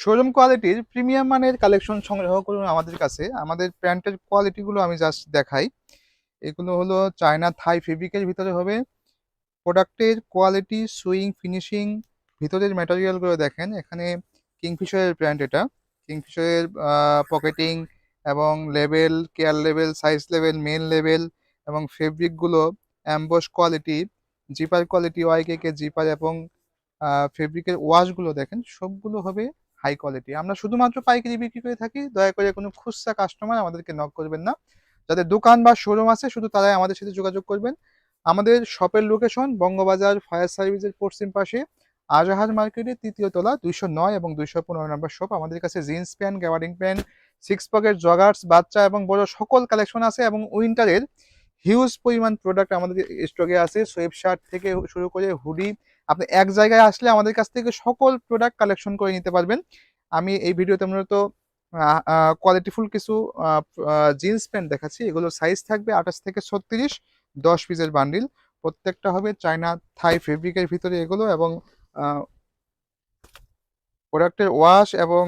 Showroom কোয়ালিটির premium মানের collection সংগ্রহ করুন আমাদের কাছে। আমাদের প্যান্টের কোয়ালিটিগুলো আমি জাস্ট দেখাই। এগুলো হলো চায়না থাই ফেব্রিকের ভিতরে হবে। প্রোডাক্টের কোয়ালিটি, সুইং, ফিনিশিং, ভিতরের ম্যাটেরিয়ালগুলো দেখেন। এখানে কিংফিশারের ব্র্যান্ড এটা। কিংফিশারের পকেটিং এবং level care level size level main level এবং ফেব্রিকগুলো অ্যাম্বস কোয়ালিটি জিপার কোয়ালিটি ওয়াইকে জিপার এবং ফেব্রিকের ওয়াশগুলো দেখেন। সবগুলো হবে হাই কোয়ালিটি আমরা শুধুমাত্র পাইকারি বিক্রি করে থাকি, দয়া করে কোনো খুচরা কাস্টমার আমাদেরকে নক করবেন না। যাদের দোকান বা শোরুম আছে, শুধু তারাই আমাদের সাথে যোগাযোগ করবেন। আমাদের শপের লোকেশন বঙ্গবাজার ফায়ার সার্ভিসের পশ্চিম পাশে, আজাহার মার্কেটে তৃতীয় তলা, দুইশো নয় এবং দুইশো পনেরো নম্বর শপ আমাদের কাছে জিন্স প্যান্ট গ্যাওয়ারিং প্যান্ট সিক্স পকেট জগার্স বাচ্চা এবং বড় সকল কালেকশন আছে এবং উইন্টারের হিউজ পরিমাণ প্রোডাক্ট আমাদের স্টকে আছে। সোয়েব শার্ট থেকে শুরু করে হুডি আপনি এক জায়গায় আসলে আমাদের কাছ থেকে সকল প্রোডাক্ট কালেকশন করে নিতে পারবেন। আমি এই ভিডিওতে মূলত কোয়ালিটিফুল কিছু জিন্স প্যান্ট দেখাচ্ছি। এগুলো সাইজ থাকবে আঠাশ থেকে ছত্রিশ, দশ পিসের বান্ডিল প্রত্যেকটা হবে চায়না থাই ফেব্রিকের ভিতরে এগুলো এবং প্রোডাক্টের ওয়াশ এবং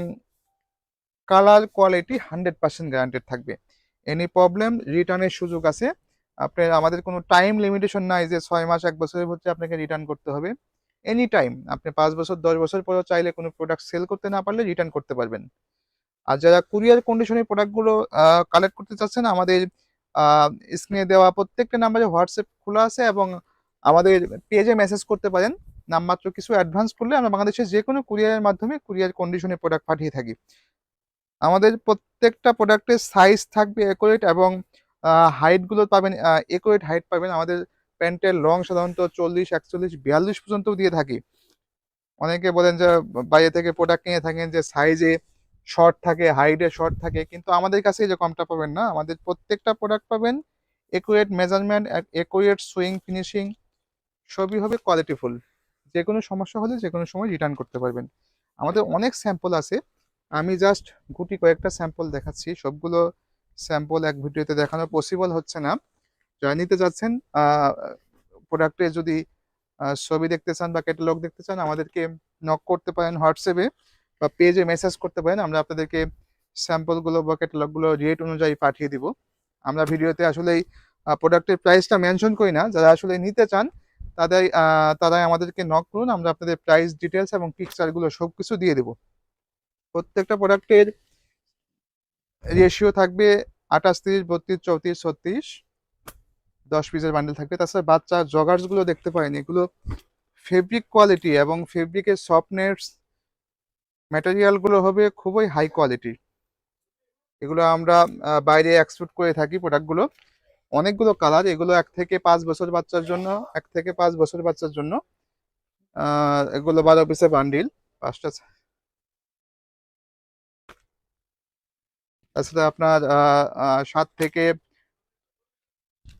colour quality hundred percent guaranteed থাকবে। এনি প্রবলেম রিটার্নের সুযোগ আছে। আপনার, আমাদের কোনো টাইম লিমিটেশন নাই যে ছয় মাস, এক বছরের মধ্যে আপনাকে রিটার্ন করতে হবে। এনি টাইম আপনি পাঁচ বছর, দশ বছর পরেও চাইলে কোনো প্রোডাক্ট সেল করতে না পারলে রিটার্ন করতে পারবেন। আর যারা কুরিয়ার কন্ডিশনের প্রোডাক্টগুলো কালেক্ট করতে চাচ্ছেন, আমাদের স্ক্রিনে দেওয়া প্রত্যেকটা নাম্বারে হোয়াটসঅ্যাপ খোলা আছে এবং আমাদের পেজে মেসেজ করতে পারেন। নামমাত্র কিছু অ্যাডভান্স করলে আমরা বাংলাদেশের যে কোনো কুরিয়ারের মাধ্যমে কুরিয়ার কন্ডিশনে প্রোডাক্ট পাঠিয়ে থাকি। আমাদের প্রত্যেকটা প্রোডাক্টের সাইজ থাকবে একুরেট এবং হাইটগুলো পাবেন একুরেট হাইট পাবেন। আমাদের প্যান্টের লং সাধারণত চল্লিশ, একচল্লিশ, বিয়াল্লিশ পর্যন্ত দিয়ে থাকি। অনেকে বলেন যে, বাইরে থেকে প্রোডাক্ট কিনে থাকেন যে সাইজে শর্ট থাকে হাইটে শর্ট থাকে, কিন্তু আমাদের কাছে যে কমটা পাবেন না। আমাদের প্রত্যেকটা প্রোডাক্ট পাবেন accurate measurement accurate sewing finishing সবই হবে কোয়ালিটিফুল যে কোনো সমস্যা হলে যে কোনো সময় রিটার্ন করতে পারবেন। আমাদের অনেক স্যাম্পল আছে। আমি জাস্ট গুটি কয়েকটা স্যাম্পল দেখাচ্ছি। সবগুলো স্যাম্পল এক ভিডিওতে দেখানো পসিবল হচ্ছে না। যারা নিতে যাচ্ছেন প্রোডাক্টে যদি ছবি দেখতে চান বা ক্যাটালগ দেখতে চান, আমাদেরকে নক করতে পারেন হোয়াটসঅ্যাপে বা পেজে মেসেজ করতে পারেন, আমরা আপনাদেরকে স্যাম্পলগুলো বা ক্যাটালগুলো রেট অনুযায়ী পাঠিয়ে দিব। আমরা ভিডিওতে আসলেই প্রোডাক্টের প্রাইসটা মেনশন করি না, যারা আসলে নিতে চান, তাদের তারাই আমাদেরকে নক করুন, আমরা আপনাদের প্রাইস ডিটেলস এবং পিকচারগুলো সব কিছু দিয়ে দেবো। প্রত্যেকটা প্রোডাক্টের রেশিও থাকবে আঠাশ, তিরিশ, বত্রিশ, চৌত্রিশ, ছত্রিশ। দশ পিসের বান্ডেল থাকবে। তাছাড়া বাচ্চা জগার্সগুলো দেখতে পারেন, এগুলো ফেব্রিক কোয়ালিটি এবং ফেব্রিকের সফটনেস ম্যাটেরিয়ালগুলো হবে খুবই হাই কোয়ালিটি এগুলো আমরা বাইরে এক্সপোর্ট করে থাকি প্রোডাক্টগুলো অনেকগুলো কালার এগুলো এক থেকে পাঁচ বছর বাচ্চার জন্য, এক থেকে পাঁচ বছর বাচ্চার জন্য এগুলো বারো পিসের বান্ডিল পাঁচটা তাছাড়া আপনার সাত থেকে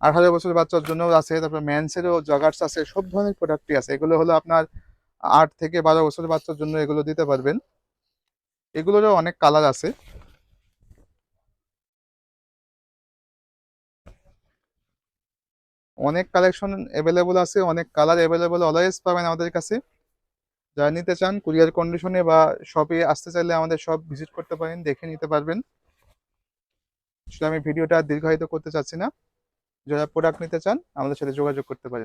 আঠারো বছর বাচ্চার জন্য আছে, তারপর ম্যানসেরও জগার্স আছে, সব ধরনের প্রোডাক্টই আছে। এগুলো হলো আপনার আট থেকে বারো বছর বাচ্চার জন্য এগুলো দিতে পারবেন। এগুলোরও অনেক কালার আছে। অনেক কালেকশন অ্যাভেলেবল আছে, অনেক কালার অ্যাভেলেবল অলওয়েজ পাবেন আমাদের কাছে। যারা নিতে চান কুরিয়ার কন্ডিশনে বা শপে আসতে চাইলে আমাদের সব ভিজিট করতে পারেন, দেখে নিতে পারবেন। আসলে আমি ভিডিওটা দীর্ঘায়িত করতে চাচ্ছি না। যারা প্রোডাক্ট নিতে চান আমাদের সাথে যোগাযোগ করতে পারেন।